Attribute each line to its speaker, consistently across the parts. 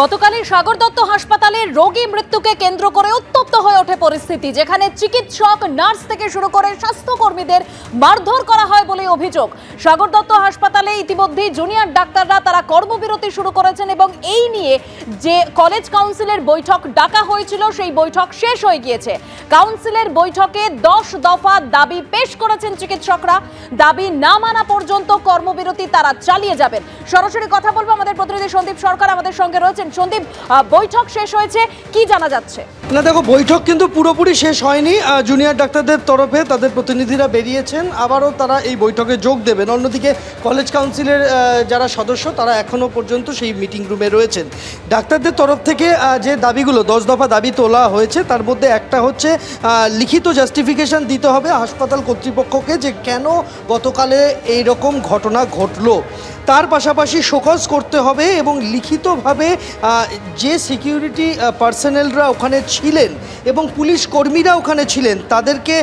Speaker 1: গতকালই সাগর দত্ত হাসপাতালের রোগী মৃত্যুকে কেন্দ্র করে উত্তপ্ত হয়ে ওঠে পরিস্থিতি, যেখানে চিকিৎসক, নার্স থেকে শুরু করে স্বাস্থ্যকর্মীদের মারধর করা হয় বলে অভিযোগ। সাগর দত্ত হাসপাতালে ইতিমধ্যেই জুনিয়র ডাক্তাররা তারা কর্মবিরতি শুরু করেছেন এবং এই নিয়ে যে কলেজ কাউন্সিলের বৈঠক ডাকা হয়েছিল, সেই বৈঠক শেষ হয়ে গিয়েছে। কাউন্সিলের বৈঠকে দশ দফা দাবি পেশ করেছেন চিকিৎসকরা। দাবি না মানা পর্যন্ত কর্মবিরতি তারা চালিয়ে যাবেন। সরাসরি কথা বলব আমাদের প্রতিনিধি সন্দীপ সরকার আমাদের সঙ্গে রয়েছেন সন্দীপ বৈঠক শেষ হয়েছে, কি জানা যাচ্ছে?
Speaker 2: না, দেখো, বৈঠক কিন্তু পুরোপুরি শেষ হয়নি। জুনিয়র ডাক্তারদের তরফে তাদের প্রতিনিধিরা বেরিয়েছেন। আবারও তারা এই বৈঠকে যোগ দেবেন। অন্যদিকে, কলেজ কাউন্সিলের যারা সদস্য, তারা এখনও পর্যন্ত সেই মিটিং রুমে রয়েছেন। ডাক্তারদের তরফ থেকে যে দাবিগুলো, দশ দফা দাবি তোলা হয়েছে, তার মধ্যে একটা হচ্ছে লিখিত জাস্টিফিকেশন দিতে হবে। হাসপাতাল কর্তৃপক্ষকে যে কেন গতকালে এই রকম ঘটনা ঘটলো। তার পাশাপাশি শোকজ করতে হবে এবং লিখিতভাবে যে সিকিউরিটি পার্সোনেলরা ওখানে ছিলেন এবং পুলিশ কর্মীরা ওখানে ছিলেন, তাদেরকে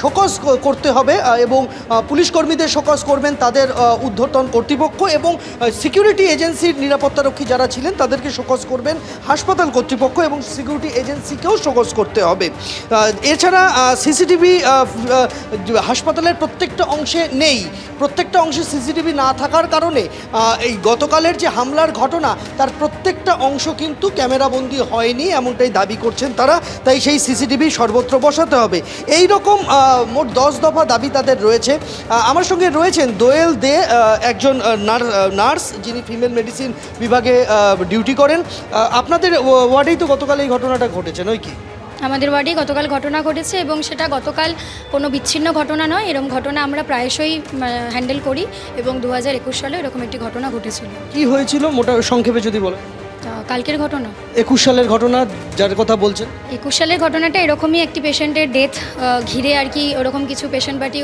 Speaker 2: শোকজ করতে হবে এবং পুলিশ কর্মীদের শোকজ করবেন তাদের ঊর্ধ্বতন কর্তৃপক্ষ এবং সিকিউরিটি এজেন্সির নিরাপত্তারক্ষী যারা ছিলেন তাদেরকে শোকজ করবেন হাসপাতাল কর্তৃপক্ষ এবং সিকিউরিটি এজেন্সিকেও শোকজ করতে হবে। এছাড়া সিসিটিভি হাসপাতালের প্রত্যেকটা অংশে নেই, প্রত্যেকটা অংশে সিসিটিভি না থাকার কারণে এই গতকালের যে হামলার ঘটনা, তার প্রত্যেকটা অংশ কিন্তু ক্যামেরাবন্দি হয়নি এমনটাই দাবি করছেন তারা, তাই সেই সিসিটিভি সর্বত্র বসাতে হবে। এই রকম মোট দশ দফা দাবি তাদের রয়েছে। আমার সঙ্গে রয়েছেন দোয়েল দে একজন নার্স, যিনি ফিমেল মেডিসিন বিভাগে ডিউটি করেন। আপনাদের ওয়া- ওয়ার্ডেই তো গতকাল এই ঘটনাটা ঘটেছে, নয় কি?
Speaker 3: আমাদের ওয়ার্ডে গতকাল ঘটনা ঘটেছে এবং সেটা গতকাল কোনো বিচ্ছিন্ন ঘটনা নয়। এরকম ঘটনা আমরা প্রায়শই হ্যান্ডেল করি এবং দু হাজার একুশ সালে এরকম একটি ঘটনা ঘটেছিল।
Speaker 2: কি হয়েছিল মোটা সংক্ষেপে যদি বলেন?
Speaker 3: কালকের ঘটনা?
Speaker 2: একুশ সালের ঘটনা যার কথা বলছেন?
Speaker 3: একুশ সালের ঘটনাটা এরকমই একটি পেশেন্টের ডেথ ঘিরে আর কি ওরকম কিছু পেশেন্ট পার্টি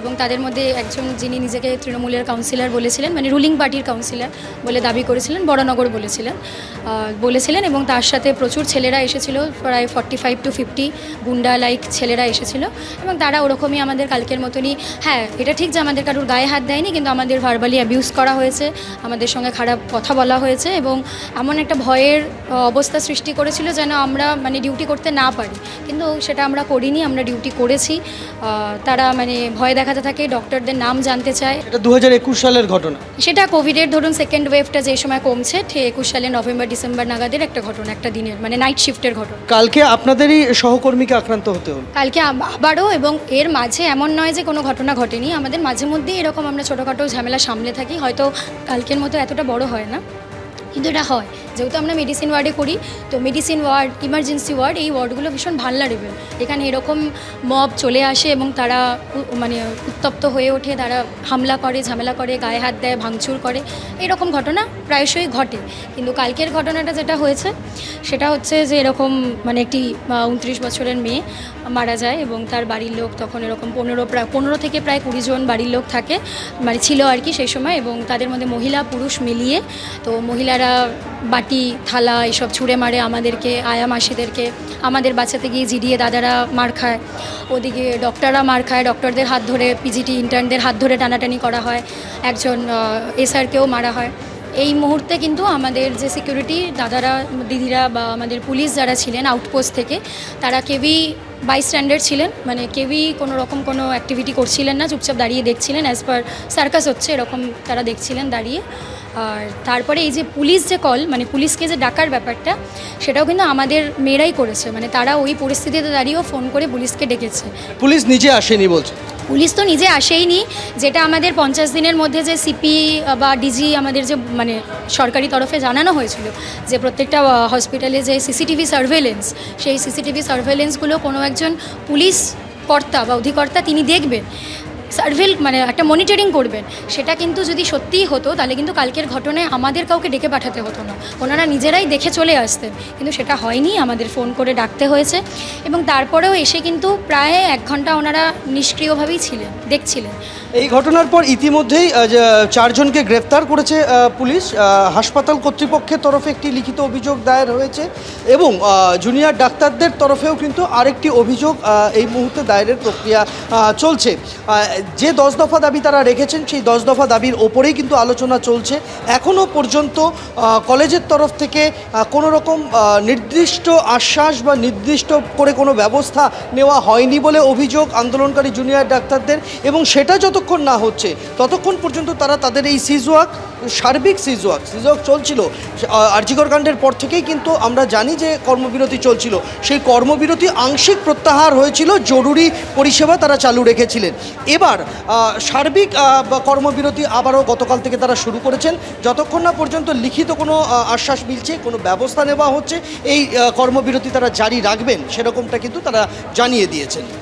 Speaker 3: এবং তাদের মধ্যে একজন যিনি নিজেকে তৃণমূলের কাউন্সিলর বলেছিলেন মানে রুলিং পার্টির কাউন্সিলর বলে দাবি করেছিলেন বড়নগর বলেছিলেন। বলেছিলেন এবং তার সাথে প্রচুর ছেলেরা এসেছিল প্রায় ফর্টি ফাইভ টু ফিফটি গুন্ডা লাইক ছেলেরা এসেছিল এবং তারা ওরকমই আমাদের কালকের মতনই হ্যাঁ এটা ঠিক যে আমাদের কারোর গায়ে হাত দেয়নি কিন্তু আমাদের ভার্বালি অ্যাবিউজ করা হয়েছে আমাদের সঙ্গে খারাপ কথা বলা হয়েছে এবং এমন একটা ভয়ের অবস্থা সৃষ্টি করেছিল যেন আমরা মানে ডিউটি করতে না পারি। কিন্তু সেটা আমরা করিনি আমরা ডিউটি করেছি। তারা মানে ভয় দেখাতে থাকে ডক্টরদের নাম জানতে চায়।
Speaker 2: এটা দু হাজার একুশ সালের ঘটনা।
Speaker 3: সেটা কোভিডের ধরুন সেকেন্ড ওয়েভটা যে সময় কমছে ঠিক একুশ সালে নভেম্বর ডিসেম্বর নাগাদের একটা ঘটনা একটা দিনের মানে নাইট শিফটের ঘটনা।
Speaker 2: কালকে আপনাদেরই সহকর্মীকে আক্রান্ত হতে হলো
Speaker 3: কালকে আবারও এবং এর মাঝে এমন নয় যে কোনো ঘটনা ঘটেনি আমাদের মাঝে মধ্যেই এরকম আমরা ছোটোখাটো ঝামেলা সামলে থাকি হয়তো কালকের মতো এতটা বড় হয় না। কিন্তু এটা হয়। যেহেতু আমরা মেডিসিন ওয়ার্ডে করি, তো মেডিসিন ওয়ার্ড ইমার্জেন্সি ওয়ার্ড এই ওয়ার্ডগুলো ভীষণ ভাল্লারেবল এখানে এরকম মব চলে আসে এবং তারা মানে উত্তপ্ত হয়ে ওঠে, তারা হামলা করে, ঝামেলা করে, গায়ে হাত দেয়, ভাঙচুর করে। এরকম ঘটনা প্রায়শই ঘটে। কিন্তু কালকের ঘটনাটা যেটা হয়েছে, সেটা হচ্ছে যে এরকম মানে একটি উনত্রিশ বছরের মেয়ে মারা যায় এবং তার বাড়ির লোক তখন এরকম পনেরো প্রায় পনেরো থেকে প্রায় কুড়ি জন বাড়ির লোক থাকে মানে ছিল আর কি সেই সময় এবং তাদের মধ্যে মহিলা, পুরুষ মিলিয়ে, তো মহিলারা বাটি, থালা এসব ছুঁড়ে মারে আমাদেরকে, আয়া মাসিদেরকে। আমাদের বাঁচাতে গিয়ে জিডিয়ে দাদারা মার খায়। ওদিকে ডক্টররা মার খায়। ডক্টরদের হাত ধরে, পিজিটি ইন্টার্নদের হাত ধরে টানাটানি করা হয়। একজন এসআরকেও মারা হয়। এই মুহূর্তে কিন্তু আমাদের যে সিকিউরিটি, দাদারা, দিদিরা বা আমাদের পুলিশ যারা ছিলেন আউটপোস্ট থেকে, তারা কেউই বাই স্ট্যান্ডার্ড ছিলেন। মানে কেউই কোনো রকম কোনো অ্যাক্টিভিটি করছিলেন না। চুপচাপ দাঁড়িয়ে দেখছিলেন। অ্যাজ পার সার্কাস হচ্ছে, এরকম তারা দেখছিলেন দাঁড়িয়ে। আর তারপরে এই যে পুলিশ যে কল মানে পুলিশকে যে ডাকার ব্যাপারটা সেটাও কিন্তু আমাদের মেয়েরাই করেছে। মানে তারা ওই পরিস্থিতিতে দাঁড়িয়েও ফোন করে পুলিশকে ডেকেছে।
Speaker 2: পুলিশ নিজে আসেনি বলছে?
Speaker 3: পুলিশ তো নিজে আসেইনি। যেটা আমাদের পঞ্চাশ দিনের মধ্যে যে সিপি বা ডিজি আমাদের যে মানে সরকারি তরফে জানানো হয়েছিল যে প্রত্যেকটা হসপিটালে যে সিসিটিভি সার্ভেলেন্স সেই সিসিটিভি সার্ভেলেন্সগুলো কোনো একজন পুলিশ কর্তা বা অধিকর্তা তিনি দেখবেন। সার্ভেল মানে একটা মনিটরিং করবেন। সেটা কিন্তু যদি সত্যিই হতো, তাহলে কিন্তু কালকের ঘটনায় আমাদের কাউকে ডেকে পাঠাতে হতো না। ওনারা নিজেরাই দেখে চলে আসতেন। কিন্তু সেটা হয়নি, আমাদের ফোন করে ডাকতে হয়েছে। এবং তারপরেও এসে কিন্তু প্রায় এক ঘণ্টা ওনারা নিষ্ক্রিয়ভাবেই ছিলেন, দেখছিলেন।
Speaker 2: এই ঘটনার পর ইতিমধ্যেই চারজনকে গ্রেফতার করেছে পুলিশ হাসপাতাল কর্তৃপক্ষের তরফে একটি লিখিত অভিযোগ দায়ের হয়েছে এবং জুনিয়র ডাক্তারদের তরফেও কিন্তু আরেকটি অভিযোগ এই মুহূর্তে দায়েরের প্রক্রিয়া চলছে। যে দশ দফা দাবি তারা রেখেছেন, সেই দশ দফা দাবির ওপরেই কিন্তু আলোচনা চলছে। এখনও পর্যন্ত কলেজের তরফ থেকে কোনো রকম নির্দিষ্ট আশ্বাস বা নির্দিষ্ট করে কোনো ব্যবস্থা নেওয়া হয়নি বলে অভিযোগ আন্দোলনকারী জুনিয়র ডাক্তারদের এবং সেটা যতক্ষণ না হচ্ছে, ততক্ষণ পর্যন্ত তারা তাদের এই সিজওয়াক সার্বিক সিজওয়াক সিজওয়াক চলছিল। আর্জিকর কাণ্ডের পর থেকেই কিন্তু আমরা জানি যে কর্মবিরতি চলছিল। সেই কর্মবিরতি আংশিক প্রত্যাহার হয়েছিল, জরুরি পরিষেবা তারা চালু রেখেছিলেন। এবার সার্বিক কর্মবিরতি আবারও গতকাল থেকে তারা শুরু করেছেন। যতক্ষণ না পর্যন্ত লিখিত কোনো আশ্বাস মিলছে, কোনো ব্যবস্থা নেওয়া হচ্ছে, এই কর্মবিরতি তারা জারি রাখবেন, সেরকমটা কিন্তু তারা জানিয়ে দিয়েছেন।